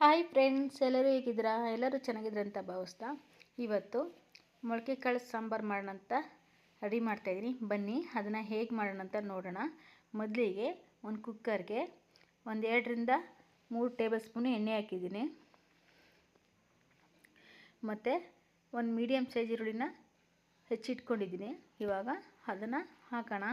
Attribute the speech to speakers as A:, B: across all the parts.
A: Hi friends ಎಲ್ಲರೂ ಹೇಗಿದ್ದೀರಾ? ಎಲ್ಲರೂ ಚೆನ್ನಾಗಿದ್ರೆ ಅಂತ ಭಾವಿಸ್ತಾ. ಇವತ್ತು ಮೊಳಕೆ ಕಾಳು ಸಾಂಬಾರು ಮಾಡೋಣ ಅಂತ ರೆಡಿ ಮಾಡ್ತಾಯಿದ್ದೀನಿ ಬನ್ನಿ, ಅದನ್ನು ಹೇಗೆ ಮಾಡೋಣ ಅಂತ ನೋಡೋಣ. ಮೊದಲಿಗೆ ಒಂದು ಕುಕ್ಕರ್ಗೆ ಒಂದು ಎರಡರಿಂದ ಮೂರು ಟೇಬಲ್ ಸ್ಪೂನು ಎಣ್ಣೆ ಹಾಕಿದ್ದೀನಿ. ಮತ್ತು ಒಂದು ಮೀಡಿಯಮ್ ಸೈಜ್ ಈರುಳ್ಳಿನ ಹೆಚ್ಚಿಟ್ಕೊಂಡಿದ್ದೀನಿ. ಇವಾಗ ಅದನ್ನು ಹಾಕೋಣ.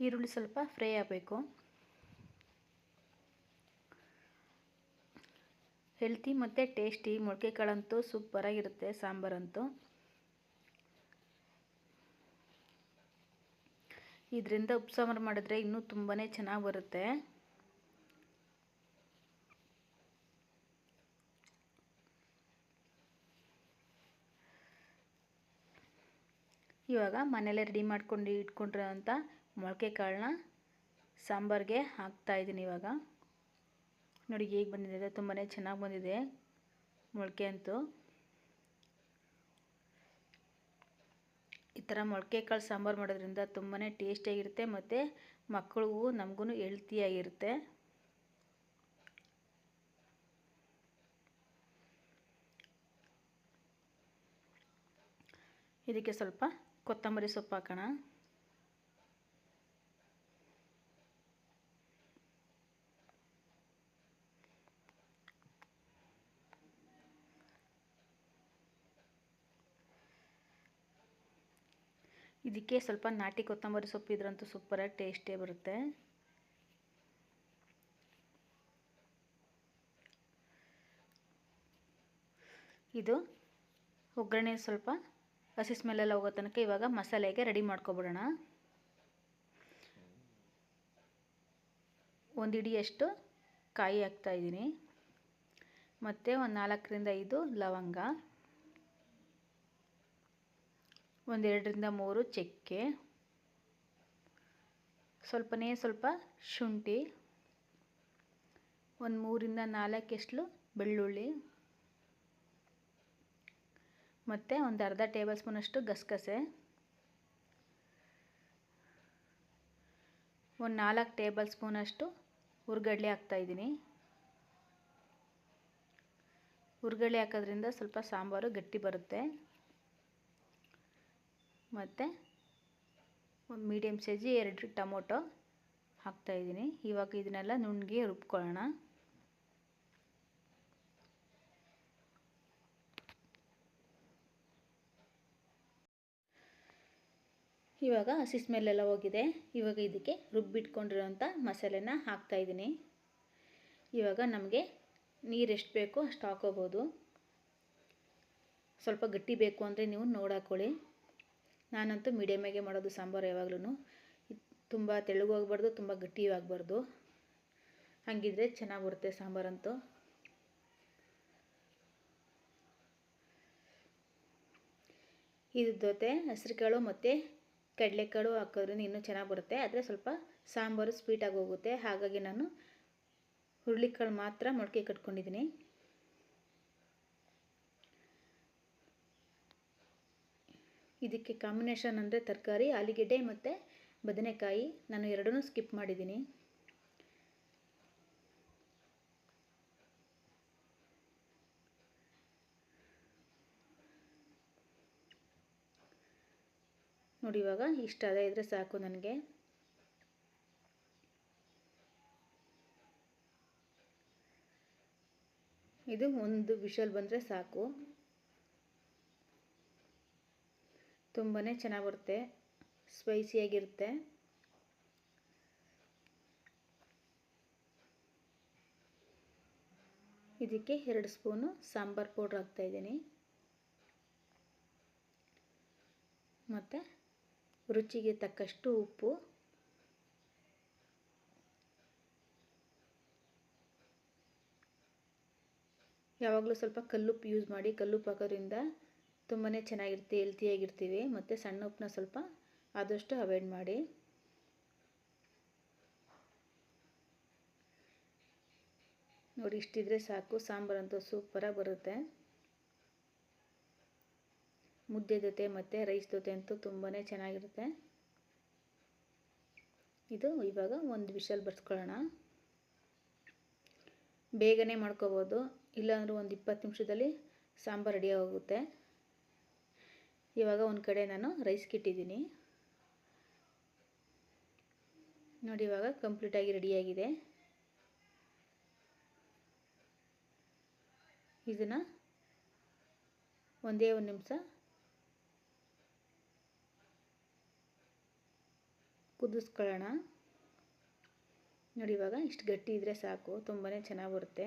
A: ಈರುಳ್ಳಿ ಸ್ವಲ್ಪ ಫ್ರೈ ಆಗಬೇಕು. ಹೆಲ್ತಿ ಮತ್ತು ಟೇಸ್ಟಿ ಮೊಳಕೆ ಕಾಳಂತೂ ಸೂಪರಾಗಿರುತ್ತೆ ಸಾಂಬಾರಂತೂ. ಇದರಿಂದ ಉಪ್ಸಾಂಬಾರು ಮಾಡಿದ್ರೆ ಇನ್ನೂ ತುಂಬಾ ಚೆನ್ನಾಗಿ ಬರುತ್ತೆ. ಇವಾಗ ಮನೇಲೆ ರೆಡಿ ಮಾಡ್ಕೊಂಡು ಇಟ್ಕೊಂಡಿರೋಂಥ ಮೊಳಕೆ ಕಾಳನ್ನ ಸಾಂಬಾರಿಗೆ ಹಾಕ್ತಾಯಿದ್ದೀನಿ ಇವಾಗ. ನೋಡಿ ಹೇಗೆ ಬಂದಿದೆ ತುಂಬಾ ಚೆನ್ನಾಗಿ ಬಂದಿದೆ ಮೊಳಕೆ ಅಂತೂ. ಈ ಥರ ಮೊಳಕೆ ಕಾಳು ಸಾಂಬಾರು ಮಾಡೋದ್ರಿಂದ ತುಂಬಾ ಟೇಸ್ಟಿಯಾಗಿರುತ್ತೆ ಮತ್ತು ಮಕ್ಕಳಿಗೂ ನಮಗೂ ಹೆಲ್ತಿಯಾಗಿರುತ್ತೆ. ಇದಕ್ಕೆ ಸ್ವಲ್ಪ ಕೊತ್ತಂಬರಿ ಸೊಪ್ಪು ಹಾಕೋಣ. ಇದಕ್ಕೆ ಸ್ವಲ್ಪ ನಾಟಿ ಕೊತ್ತಂಬರಿ ಸೊಪ್ಪು ಇದ್ರಂತೂ ಸೂಪರಾಗಿ ಟೇಸ್ಟೇ ಬರುತ್ತೆ. ಇದು ಒಗ್ಗರಣೆ ಸ್ವಲ್ಪ ಹಸಿ ಸ್ಮೆಲ್ಲೆಲ್ಲ ಹೋಗೋ ತನಕ ಇವಾಗ ಮಸಾಲೆಗೆ ರೆಡಿ ಮಾಡ್ಕೊಬಿಡೋಣ. ಒಂದು ಇಡಿಯಷ್ಟು ಕಾಯಿ ಹಾಕ್ತಾಯಿದ್ದೀನಿ ಮತ್ತು ಒಂದು ನಾಲ್ಕರಿಂದ ಐದು ಲವಂಗ. ಒಂದೆರಡರಿಂದ ಮೂರು ಚಕ್ಕೆ. ಸ್ವಲ್ಪನೇ ಸ್ವಲ್ಪ ಶುಂಠಿ. ಒಂದು ಮೂರಿಂದ ನಾಲ್ಕು ಬೆಳ್ಳುಳ್ಳಿ. ಮತ್ತು ಒಂದು ಅರ್ಧ ಟೇಬಲ್ ಸ್ಪೂನಷ್ಟು ಗಸಗಸೆ. ಒಂದು ನಾಲ್ಕು ಟೇಬಲ್ ಸ್ಪೂನಷ್ಟು ಹುರ್ಗಡ್ಲೆ ಹಾಕ್ತಾಯಿದ್ದೀನಿ ಹುರ್ಗಡ್ಲೆ ಹಾಕೋದ್ರಿಂದ ಸ್ವಲ್ಪ ಸಾಂಬಾರು ಗಟ್ಟಿ ಬರುತ್ತೆ. ಮತ್ತು ಒಂದು ಮೀಡಿಯಮ್ ಸೈಜಿ ಎರಡು ಟೊಮೊಟೊ ಹಾಕ್ತಾಯಿದ್ದೀನಿ ಇವಾಗ ಇದನ್ನೆಲ್ಲ ನುಣ್ಣಗೆ ರುಬ್ಕೊಳ್ಳೋಣ. ಇವಾಗ ಹಸಿ ಸ್ಮೆಲ್ಲೆಲ್ಲ ಹೋಗಿದೆ. ಇವಾಗ ಇದಕ್ಕೆ ರುಬ್ಬಿಟ್ಕೊಂಡಿರೋಂಥ ಮಸಾಲೆನ ಹಾಕ್ತಾಯಿದ್ದೀನಿ ಇವಾಗ ನಮಗೆ ನೀರು ಎಷ್ಟು ಬೇಕೋ ಅಷ್ಟು ಹಾಕೋಬೋದು. ಸ್ವಲ್ಪ ಗಟ್ಟಿ ಬೇಕು ಅಂದರೆ ನೀವು ನೋಡಾಕೊಳ್ಳಿ. ನಾನಂತೂ ಮೀಡಿಯಮಾಗೆ ಮಾಡೋದು ಸಾಂಬಾರು ಯಾವಾಗಲೂ ತುಂಬ ತೆಳ್ಳಗೂ ಆಗಬಾರ್ದು ತುಂಬ ಗಟ್ಟಿಯೂ ಆಗಬಾರ್ದು ಹಾಗಿದ್ರೆ ಚೆನ್ನಾಗಿ ಬರುತ್ತೆ ಸಾಂಬಾರಂತೂ. ಇದ್ರ ಜೊತೆ ಹಸಿರುಕಾಳು ಮತ್ತು ಕಡಲೆಕಾಳು ಹಾಕೋದ್ರಿಂದ ಇನ್ನೂ ಚೆನ್ನಾಗಿ ಬರುತ್ತೆ. ಆದರೆ ಸ್ವಲ್ಪ ಸಾಂಬಾರು ಸ್ವೀಟಾಗಿ ಹೋಗುತ್ತೆ. ಹಾಗಾಗಿ ನಾನು ಹುರುಳಿಕಾಳು ಮಾತ್ರ ಮೊಳಕೆ ಕಟ್ಕೊಂಡಿದ್ದೀನಿ. ಇದಕ್ಕೆ ಕಾಂಬಿನೇಷನ್ ಅಂದರೆ ತರಕಾರಿ, ಆಲೂಗೆಡ್ಡೆ ಮತ್ತು ಬದನೆಕಾಯಿ. ನಾನು ಎರಡನ್ನೂ ಸ್ಕಿಪ್ ಮಾಡಿದ್ದೀನಿ. ನೋಡಿ ಇವಾಗ ಇಷ್ಟ ಅದೇ ಇದ್ದರೆ ಸಾಕು ನನಗೆ. ಇದು ಒಂದು ವಿಷಲ್ ಬಂದರೆ ಸಾಕು. ತುಂಬಾ ಚೆನ್ನಾಗಿ ಬರುತ್ತೆ. ಸ್ಪೈಸಿಯಾಗಿರುತ್ತೆ ಇದಕ್ಕೆ ಎರಡು ಸ್ಪೂನು ಸಾಂಬಾರು ಪೌಡ್ರ್ ಹಾಕ್ತಾಯಿದ್ದೀನಿ ಮತ್ತು ರುಚಿಗೆ ತಕ್ಕಷ್ಟು ಉಪ್ಪು. ಯಾವಾಗಲೂ ಸ್ವಲ್ಪ ಕಲ್ಲುಪ್ಪು ಯೂಸ್ ಮಾಡಿ ಕಲ್ಲುಪ್ಪು ಹಾಕೋದ್ರಿಂದ ತುಂಬಾ ಚೆನ್ನಾಗಿರುತ್ತೆ ಹೆಲ್ತಿಯಾಗಿರ್ತೀವಿ ಮತ್ತು ಸಣ್ಣ ಉಪ್ಪನ್ನ ಸ್ವಲ್ಪ ಆದಷ್ಟು ಅವಾಯ್ಡ್ ಮಾಡಿ. ನೋಡಿ, ಇಷ್ಟಿದ್ರೆ ಸಾಕು. ಸಾಂಬಾರಂತೂ ಸೂಪರಾಗಿ ಬರುತ್ತೆ. ಮುದ್ದೆ ಜೊತೆ ಮತ್ತು ರೈಸ್ ಜೊತೆ ಅಂತೂ ತುಂಬಾ ಚೆನ್ನಾಗಿರುತ್ತೆ. ಇದು ಇವಾಗ ಒಂದು ವಿಷಲ್ ಬರ್ಸ್ಕೊಳ್ಳೋಣ. ಬೇಗನೆ ಮಾಡ್ಕೋಬೋದು. ಇಲ್ಲಾಂದ್ರೂ ಒಂದು ಇಪ್ಪತ್ತು ನಿಮಿಷದಲ್ಲಿ ಸಾಂಬಾರು ರೆಡಿ ಆಗೋಗುತ್ತೆ. ಇವಾಗ ಒಂದು ಕಡೆ ನಾನು ರೈಸ್ಗೆ ಇಟ್ಟಿದ್ದೀನಿ ನೋಡಿ ಇವಾಗ ಕಂಪ್ಲೀಟಾಗಿ ರೆಡಿಯಾಗಿದೆ ಇದನ್ನು ಒಂದೇ ಒಂದು ನಿಮಿಷ ಕುದಿಸ್ಕೊಳ್ಳೋಣ. ನೋಡಿ ಇವಾಗ ಇಷ್ಟು ಗಟ್ಟಿ ಇದ್ದರೆ ಸಾಕು ತುಂಬಾ ಚೆನ್ನಾಗಿ ಬರುತ್ತೆ.